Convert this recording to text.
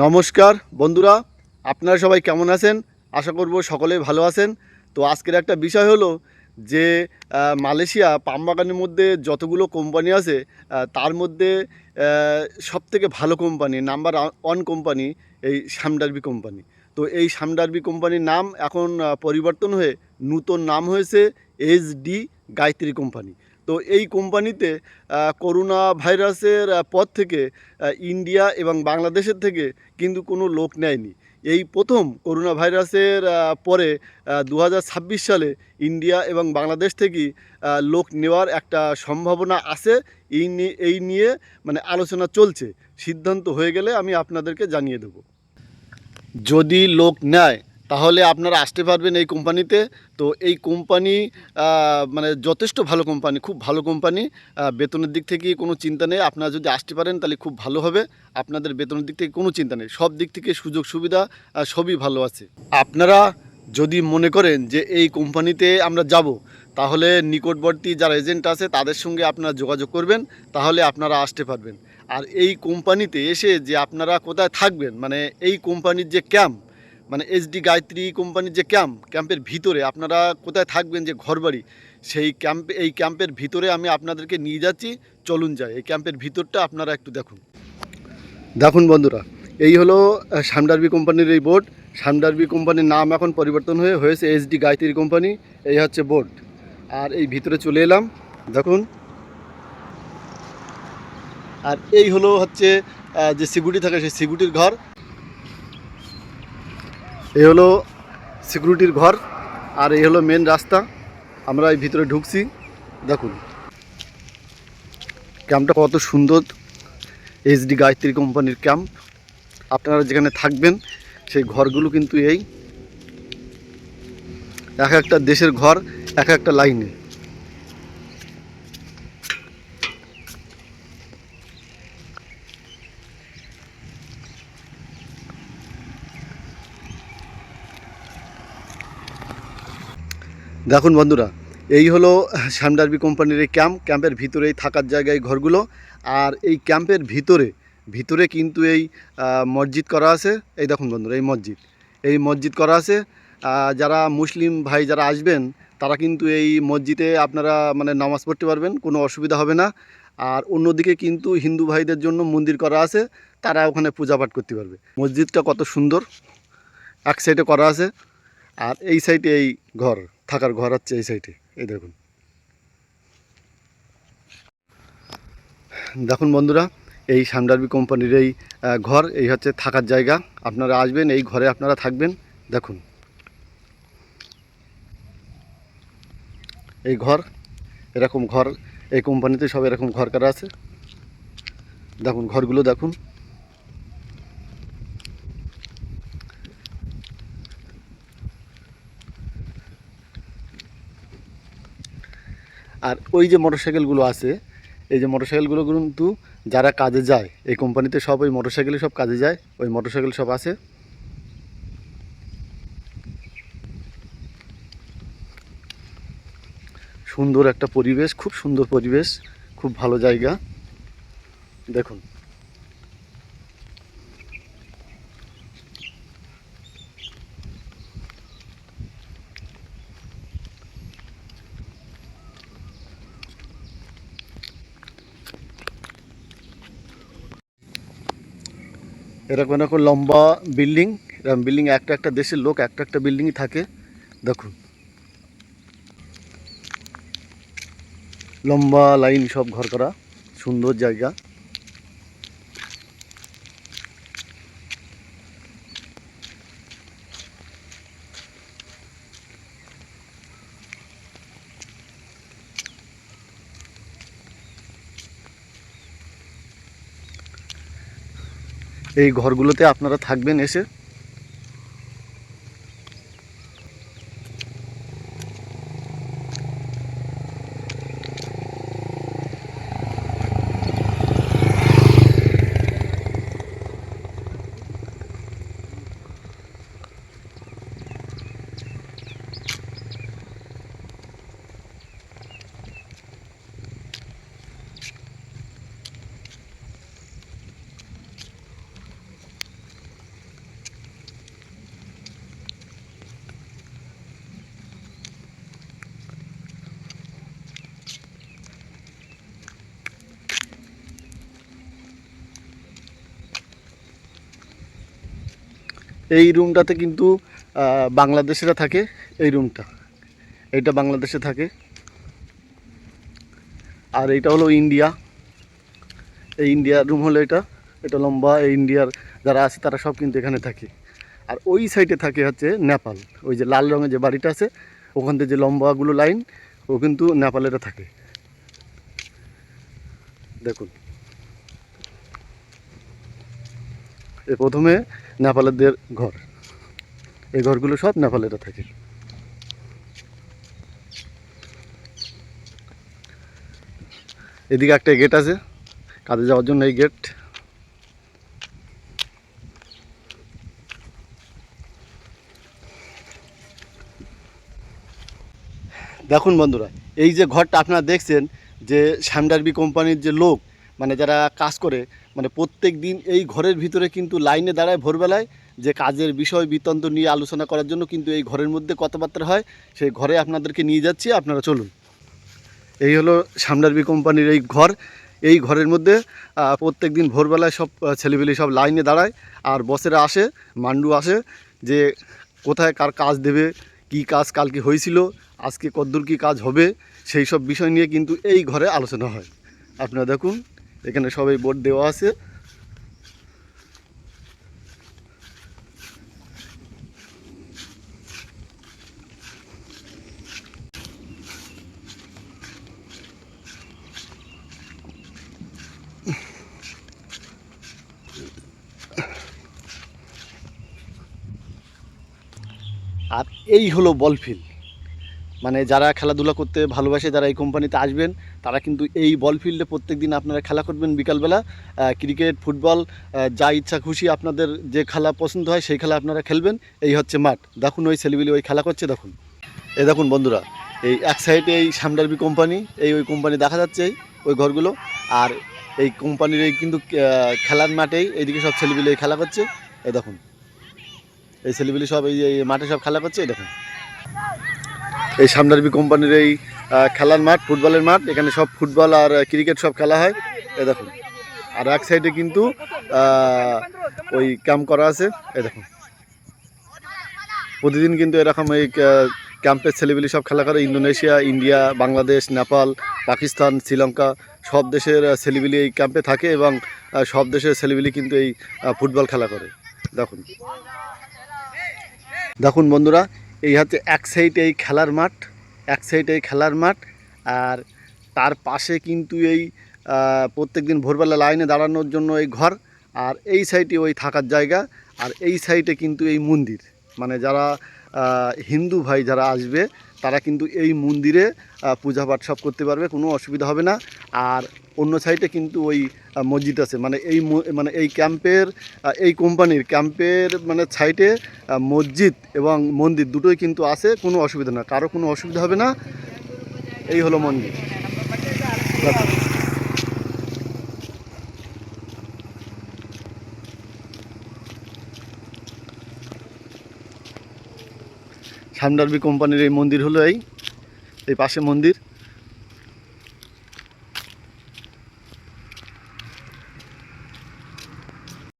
নমস্কার, বন্ধুরা, আপনারা সবাই কেমন আছেন? আশা করব সকলেই ভালো আছেন। তো আজকের একটা বিষয় হলো যে মালয়েশিয়া পামবাগানের মধ্যে যতগুলো কোম্পানি আছে তার মধ্যে সব থেকে ভালো কোম্পানি নাম্বার ওয়ান কোম্পানি এই সামডারবি কোম্পানি। তো এই সামডারবি কোম্পানির নাম এখন পরিবর্তন হয়ে নূতন নাম হয়েছে এইচডি গায়ত্রী কোম্পানি। তো এই কোম্পানিতে করোনা ভাইরাসের পর থেকে ইন্ডিয়া এবং বাংলাদেশের থেকে কিন্তু কোনো লোক নেয়নি। এই প্রথম করোনা ভাইরাসের পরে দু হাজার ছাব্বিশ সালে ইন্ডিয়া এবং বাংলাদেশ আহ, লোক নেওয়ার একটা সম্ভাবনা আছে। এই নিয়ে এই নিয়ে মানে আলোচনা চলছে। সিদ্ধান্ত হয়ে গেলে আমি আপনাদেরকে জানিয়ে দেব। যদি লোক নেয় তাহলে আপনারা আসতে পারবেন এই কোম্পানিতে। তো এই কোম্পানি মানে যথেষ্ট ভালো কোম্পানি, খুব ভালো কোম্পানি। বেতনের দিক থেকে কোনো চিন্তা নেই। আপনারা যদি আসতে পারেন, তাহলে খুব ভালো হবে। আপনাদের বেতনের দিক থেকে কোনো চিন্তা নেই। সব দিক থেকে সুযোগ সুবিধা সবই ভালো আছে। আপনারা যদি মনে করেন যে এই কোম্পানিতে আমরা যাব, তাহলে নিকটবর্তী যারা এজেন্ট আছে, তাদের সঙ্গে আপনারা যোগাযোগ করবেন, তাহলে আপনারা আসতে পারবেন। আর এই কোম্পানিতে এসে যে আপনারা কোথায় থাকবেন মানে এই কোম্পানির যে ক্যাম্প মানে এইচডি গায়ত্রী কোম্পানির যে ক্যাম্প ক্যাম্পের ভিতরে আপনারা কোথায় থাকবেন, যে ঘরবাড়ি, সেই ক্যাম্পে এই ক্যাম্পের ভিতরে আমি আপনাদেরকে নিয়ে যাচ্ছি। চলুন যাই, এই ক্যাম্পের ভিতরটা আপনারা একটু দেখুন। দেখুন বন্ধুরা, এই হলো সামডারবি কোম্পানির এই বোর্ড সামডারবি কোম্পানির নাম এখন পরিবর্তন হয়ে, হয়েছে এইচডি গায়ত্রী কোম্পানি এই হচ্ছে বোর্ড আর এই ভিতরে চলে এলাম, দেখুন। আর এই হলো হচ্ছে যে সিকিউরিটি থাকে, সেই সিগুটির ঘর। এই হলো সিকিউরিটির ঘর, আর এই হলো মেন রাস্তা। আমরা এই ভিতরে ঢুকছি। দেখুন, ক্যাম্পটা কত সুন্দর। এইচডি গায়ত্রী কোম্পানির ক্যাম্প। আপনারা যেখানে থাকবেন, সেই ঘরগুলো কিন্তু এই। এক একটা দেশের ঘর, এক একটা লাইনে। দেখুন বন্ধুরা, এই হলো শ্যামডারবি কোম্পানির এই ক্যাম্প। ক্যাম্পের ভিতরেই থাকার জায়গায় ঘরগুলো। আর এই ক্যাম্পের ভিতরে ভিতরে কিন্তু এই মসজিদ করা আছে। এই দেখুন বন্ধুরা, এই মসজিদ। এই মসজিদ করা আছে। যারা মুসলিম ভাই যারা আসবেন, তারা কিন্তু এই মসজিদে আপনারা মানে নামাজ পড়তে পারবেন, কোনো অসুবিধা হবে না। আর অন্যদিকে কিন্তু হিন্দু ভাইদের জন্য মন্দির করা আছে, তারা ওখানে পূজা পাঠ করতে পারবে। মসজিদটা কত সুন্দর, এক সাইডে করা আছে। আর এই সাইডে এই ঘর। থাকার ঘর হচ্ছে এই সাইডে এই দেখুন। দেখুন বন্ধুরা, এই সামডারবি কোম্পানির এই ঘর, এই হচ্ছে থাকার জায়গা। আপনারা আসবেন, এই ঘরে আপনারা থাকবেন। দেখুন। এই ঘর, এরকম ঘর, এই কোম্পানিতে সব এরকম ঘর করা আছে। দেখুন, ঘরগুলো দেখুন। আর ওই যে মোটরসাইকেলগুলো আছে, এই যে মোটরসাইকেলগুলো কিন্তু যারা কাজে যায়, এই কোম্পানিতে সব ওই মোটরসাইকেলে সব কাজে যায়, ওই মোটরসাইকেল সব আছে। সুন্দর একটা পরিবেশ, খুব সুন্দর পরিবেশ, খুব ভালো জায়গা। দেখুন। এরকম এরকম লম্বা বিল্ডিং এরকম বিল্ডিং একটা একটা দেশের লোক, একটা একটা বিল্ডিংই থাকে। দেখুন। লম্বা লাইন সব ঘর করা, সুন্দর জায়গা। এই ঘরগুলোতে আপনারা থাকবেন এসে। এই রুমটাতে কিন্তু বাংলাদেশিরা থাকে এই রুমটা এইটা বাংলাদেশে থাকে। আর এইটা হলো ইন্ডিয়া। এই ইন্ডিয়ার রুম হলো এটা। এটা লম্বা, এই ইন্ডিয়ার যারা আছে তারা সব কিন্তু এখানে থাকে। আর ওই সাইডে থাকে হচ্ছে নেপাল। ওই যে লাল রঙের যে বাড়িটা আছে, ওখান থেকে যে লম্বাগুলো লাইন ও কিন্তু নেপালেরা থাকে। দেখুন। এ প্রথমে নেপালেরদের ঘর। এই ঘরগুলো সব নেপালেরা থাকে। এদিকে একটা গেট আছে। কাজে যাওয়ার জন্য এই গেট দেখুন বন্ধুরা, এই যে ঘরটা আপনারা দেখছেন যে শ্যামডারবি কোম্পানির যে লোক মানে যারা কাজ করে মানে প্রত্যেক দিন এই ঘরের ভিতরে কিন্তু লাইনে দাঁড়ায় ভোরবেলায় যে কাজের বিষয় বৃত্তান্ত নিয়ে আলোচনা করার জন্য কিন্তু এই ঘরের মধ্যে কথাবার্তা হয়। সেই ঘরে আপনাদেরকে নিয়ে যাচ্ছি, আপনারা চলুন। এই হলো সামডারবি কোম্পানির এই ঘর। এই ঘরের মধ্যে প্রত্যেক দিন ভোরবেলায় সব ছেলেপিলে সব লাইনে দাঁড়ায় আর বসেরা আসে, মান্ডু আসে যে কোথায় কার কাজ দেবে, কি কাজ কালকে হয়েছিল, আজকে কদ্দূর কি কাজ হবে, সেই সব বিষয় নিয়ে কিন্তু এই ঘরে আলোচনা হয়। আপনারা দেখুন। এখানে সবাই বোর্ড দেওয়া আছে। আর এই হলো বল ফিল্ড। মানে যারা খেলাধুলা করতে ভালোবাসে, যারা এই কোম্পানিতে আসবেন, তারা কিন্তু এই বল ফিল্ডে প্রত্যেক দিন আপনারা খেলা করবেন বিকালবেলা। ক্রিকেট ফুটবল যা ইচ্ছা খুশি আপনাদের যে খেলা পছন্দ হয়, সেই খেলা আপনারা খেলবেন। এই হচ্ছে মাঠ। দেখুন ওই ছেলেবিলি ওই খেলা করছে, দেখুন। এই দেখুন বন্ধুরা, এই এক সাইডে এই সামডারবি কোম্পানি এই ওই কোম্পানি দেখা যাচ্ছে এই ওই ঘরগুলো। আর এই কোম্পানির এই কিন্তু খেলার মাঠেই এইদিকে সব ছেলেবিলি এই খেলা করছে। এই দেখুন। এই ছেলেপিলি সব এই মাঠে সব খেলা করছে, এই দেখুন। এই সামনারবি কোম্পানির এই খেলার মাঠ ফুটবলের মাঠ এখানে সব ফুটবল আর ক্রিকেট সব খেলা হয়। এ দেখুন আর এক সাইডে কিন্তু ওই ক্যাম্প করা আছে। এ দেখুন প্রতিদিন কিন্তু এরকম এই ক্যাম্পের ছেলেপিলি সব খেলা করে। ইন্দোনেশিয়া ইন্ডিয়া বাংলাদেশ নেপাল পাকিস্তান শ্রীলঙ্কা সব দেশের আহ, ছেলেপিলি এই ক্যাম্পে থাকে এবং সব দেশের ছেলেপিলি কিন্তু এই ফুটবল খেলা করে। দেখুন দেখুন বন্ধুরা এই হচ্ছে এক সাইডে এই খেলার মাঠ, এক সাইডে এই খেলার মাঠ, আর তার পাশে কিন্তু এই প্রত্যেক দিন ভোরবেলা লাইনে দাঁড়ানোর জন্য এই ঘর, আর এই সাইডে ওই থাকার জায়গা, আর এই সাইডে কিন্তু এই মন্দির। মানে যারা হিন্দু ভাই যারা আসবে, তারা কিন্তু এই মন্দিরে পূজা পাঠ সব করতে পারবে, কোনো অসুবিধা হবে না। আর অন্য সাইডে কিন্তু ওই মসজিদ আছে। মানে এই মানে এই ক্যাম্পের এই কোম্পানির ক্যাম্পের মানে আহ, মসজিদ এবং মন্দির দুটোই কিন্তু আছে কোনো অসুবিধা না। কারও কোনো অসুবিধা হবে না। এই হলো মন্দির। সামডারবি কোম্পানির এই মন্দির হলো এই এই পাশে মন্দির।